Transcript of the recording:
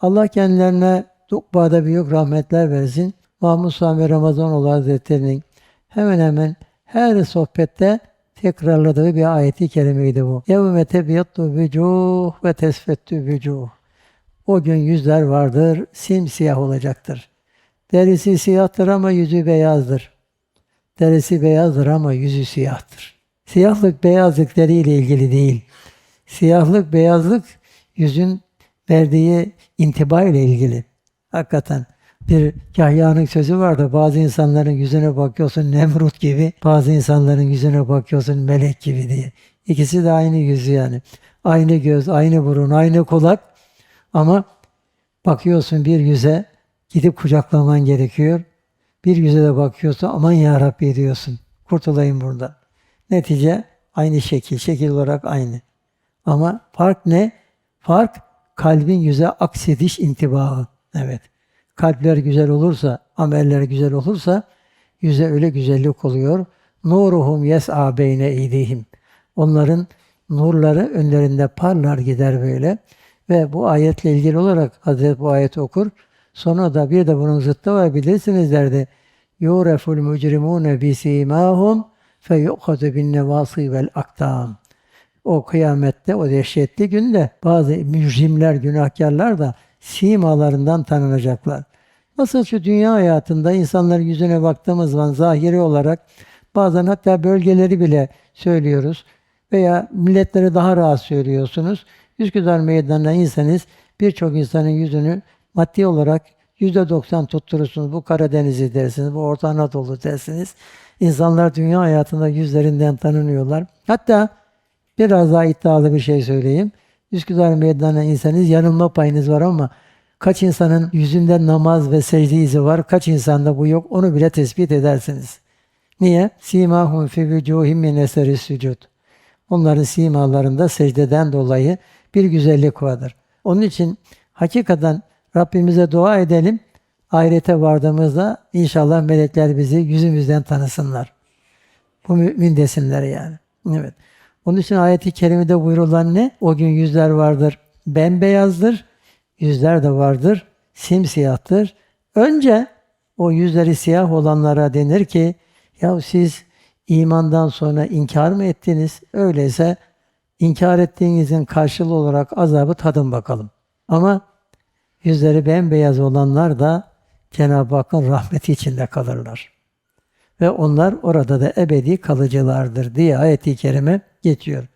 Allah kendilerine Dukba'da büyük rahmetler versin. Mahmud Sami Ramazanoğlu Hazretleri'nin hemen hemen her sohbette tekrarladığı bir ayeti kerimeydi bu. Yevme tebiyyattu vücuh ve tesfettü vücuh. O gün yüzler vardır, simsiyah olacaktır. Derisi siyahtır ama yüzü beyazdır. Derisi beyazdır ama yüzü siyahtır. Siyahlık beyazlık deriyle ilgili değil. Siyahlık beyazlık yüzün verdiği intiba ile ilgili. Hakikaten bir Yahya'nın sözü vardı. Bazı insanların yüzüne bakıyorsun Nemrut gibi, bazı insanların yüzüne bakıyorsun melek gibi diye. İkisi de aynı yüzü yani. Aynı göz, aynı burun, aynı kulak. Ama bakıyorsun bir yüze gidip kucaklaman gerekiyor. Bir yüze de bakıyorsun aman ya Rabbi diyorsun. Kurtulayım buradan. Netice aynı şekil, şekil olarak aynı. Ama fark ne? Fark kalbin yüze aksediş intibağı. Evet. Kalpler güzel olursa, ameller güzel olursa yüze öyle güzellik oluyor. Nuruhum yes'a beyne eydihim. Onların nurları önlerinde parlar gider böyle. Ve bu ayetle ilgili olarak Hazret bu ayeti okur. Sonra da bir de bunun zıttı var bilirsiniz derdi. Yureful mücrimune bisimahum fe yu'khadu bin nevasi vel aktam. O kıyamette, o dehşetli günde bazı mücrimler, günahkarlar da simalarından tanınacaklar. Nasıl şu dünya hayatında insanların yüzüne baktığımız zaman zahiri olarak bazen hatta bölgeleri bile söylüyoruz veya milletleri daha rahat söylüyorsunuz. Üsküdar Meydanı'na inseniz birçok insanın yüzünü maddi olarak yüzde doksan tutturursunuz. Bu Karadeniz'i dersiniz, bu Orta Anadolu dersiniz. İnsanlar dünya hayatında yüzlerinden tanınıyorlar. Hatta biraz daha iddialı bir şey söyleyeyim. Üsküdar Meydanı'na inseniz yanılma payınız var ama kaç insanın yüzünde namaz ve secde izi var, kaç insanda bu yok onu bile tespit edersiniz. Niye? Simahum fi vücuhim min eseri sücud. Onların simalarında secdeden dolayı bir güzellik vardır. Onun için hakikaten Rabbimize dua edelim. Ahirete vardığımızda inşallah melekler bizi yüzümüzden tanısınlar. Bu mümin desinler yani. Evet. Onun için ayeti kerimede buyurulan ne? O gün yüzler vardır, bembeyazdır. Yüzler de vardır, simsiyahtır. Önce o yüzleri siyah olanlara denir ki, ya siz imandan sonra inkar mı ettiniz? Öyleyse inkar ettiğinizin karşılığı olarak azabı tadın bakalım. Ama yüzleri bembeyaz olanlar da Cenab-ı Hakk'ın rahmeti içinde kalırlar. Ve onlar orada da ebedi kalıcılardır diye ayet-i kerime geçiyor.